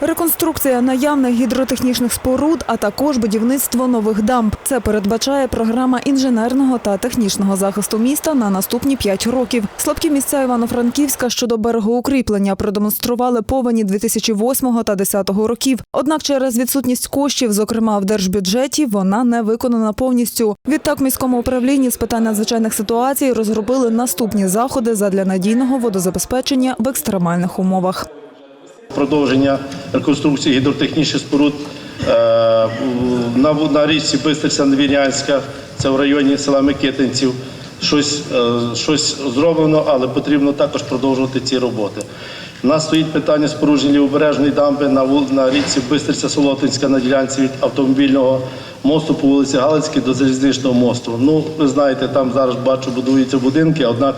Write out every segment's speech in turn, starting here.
Реконструкція наявних гідротехнічних споруд, а також будівництво нових дамб. Це передбачає програма інженерного та технічного захисту міста на наступні 5 років. Слабкі місця Івано-Франківська щодо берегоукріплення продемонстрували повені 2008 та 2010 років. Однак через відсутність коштів, зокрема в держбюджеті, вона не виконана повністю. Відтак, міському управлінні з питань надзвичайних ситуацій розробили наступні заходи задля надійного водозабезпечення в екстремальних умовах. Продовження реконструкції гідротехнічних споруд е, на, на річці Бистриця Невірянська, це в районі села Микитинців. Щось, е, щось зроблено, але потрібно також продовжувати ці роботи. У нас стоїть питання спорудження лівобережної дамби на, на річці Бистриця Солотинська на ділянці від автомобільного мосту по вулиці Галицькій до залізничного мосту. Ну, ви знаєте, там зараз бачу, будуються будинки, однак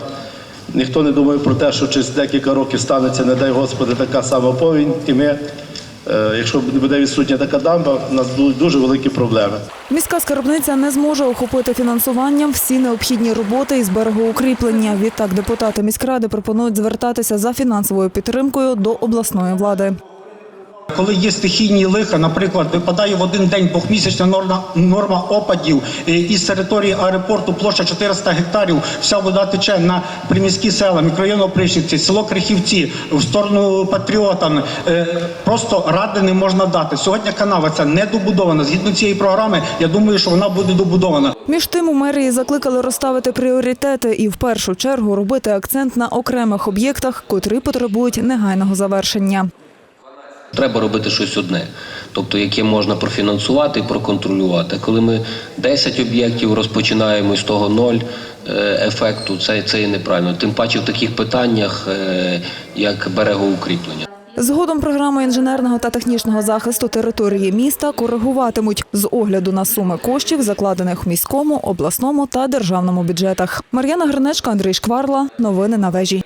Ніхто не думає про те, що через декілька років станеться, не дай Господи, така сама повінь, і ми, е, якщо буде відсутня така дамба, у нас будуть дуже великі проблеми. Міська скарбниця не зможе охопити фінансуванням всі необхідні роботи із берегоукріплення. Відтак депутати міськради пропонують звертатися за фінансовою підтримкою до обласної влади. Коли є стихійні лиха, наприклад, випадає в один день двохмісячна норма, норма опадів е, із території аеропорту площа 400 гектарів, вся вода тече на приміські села, мікрорайон Опришівці, село Крихівці, в сторону Патріота. Е, Просто ради не можна дати. Сьогодні канава ця не добудована. Згідно цієї програми, я думаю, що вона буде добудована. Між тим у мерії закликали розставити пріоритети і в першу чергу робити акцент на окремих об'єктах, котрі потребують негайного завершення. Треба робити щось одне, тобто яке можна профінансувати і проконтролювати. Коли ми 10 об'єктів розпочинаємо і з того ноль е, ефекту, це, це є неправильно. Тим паче в таких питаннях, е, як берегоукріплення. Згодом програму інженерного та технічного захисту території міста коригуватимуть з огляду на суми коштів, закладених в міському, обласному та державному бюджетах. Мар'яна Гринечка, Андрій Шкварла. Новини на вежі.